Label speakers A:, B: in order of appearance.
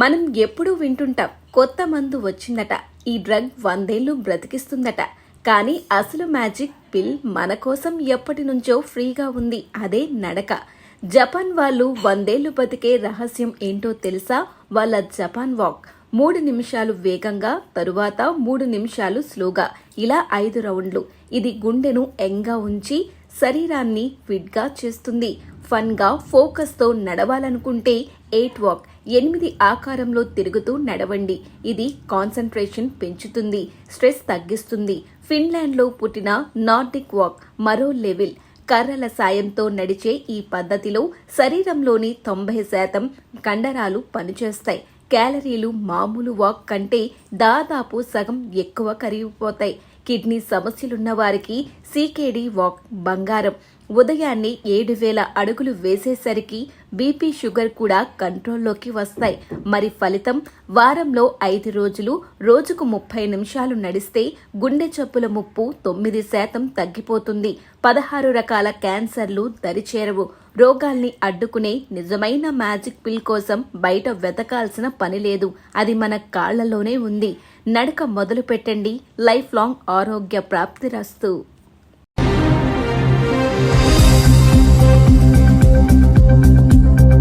A: మనం ఎప్పుడూ వింటుంటాం కొత్త మందు వచ్చిందట ఈ డ్రగ్ వందేళ్ళు బ్రతికిస్తుందట. కానీ అసలు మ్యాజిక్ పిల్ మన కోసం ఎప్పటి నుంచో ఫ్రీగా ఉంది అదే నడక. జపాన్ వాళ్ళు వందేళ్ళు బతికే రహస్యం ఏంటో తెలుసా? వాళ్ళ జపాన్ వాక్. మూడు నిమిషాలు వేగంగా తరువాత మూడు నిమిషాలు స్లోగా. ఇలా ఐదు రౌండ్లు. ఇది గుండెను ఎంగా ఉంచి శరీరాన్ని ఫిట్గా చేస్తుంది. ఫన్గా ఫోకస్తో నడవాలనుకుంటే ఎయిట్ వాక్ ఎనిమిది ఆకారంలో తిరుగుతూ నడవండి. ఇది కాన్సన్ట్రేషన్ పెంచుతుంది స్ట్రెస్ తగ్గిస్తుంది. ఫిన్లాండ్లో పుట్టిన నార్డిక్ వాక్ మరో లెవెల్. కర్రల సాయంతో నడిచే ఈ పద్ధతిలో శరీరంలోని తొంభై శాతం కండరాలు పనిచేస్తాయి. క్యాలరీలు మామూలు వాక్ కంటే దాదాపు సగం ఎక్కువ కరిగిపోతాయి. కిడ్నీ సమస్యలున్న వారికి సీకేడీ వాక్ బంగారం. ఉదయాన్నే ఏడు వేల అడుగులు వేసేసరికి బీపీ షుగర్ కూడా కంట్రోల్లోకి వస్తాయి. మరి ఫలితం? వారంలో ఐదు రోజులు రోజుకు ముప్పై నిమిషాలు నడిస్తే గుండె చప్పుల ముప్పు తొమ్మిది శాతం తగ్గిపోతుంది. పదహారు రకాల క్యాన్సర్లు దరిచేరవు. రోగాల్ని అడ్డుకునే నిజమైన మ్యాజిక్ పిల్ కోసం బయట వెతకాల్సిన పని లేదు. అది మన కాళ్ళలోనే ఉంది. నడక మొదలు పెట్టండి లైఫ్ లాంగ్ ఆరోగ్య ప్రాప్తిరస్తు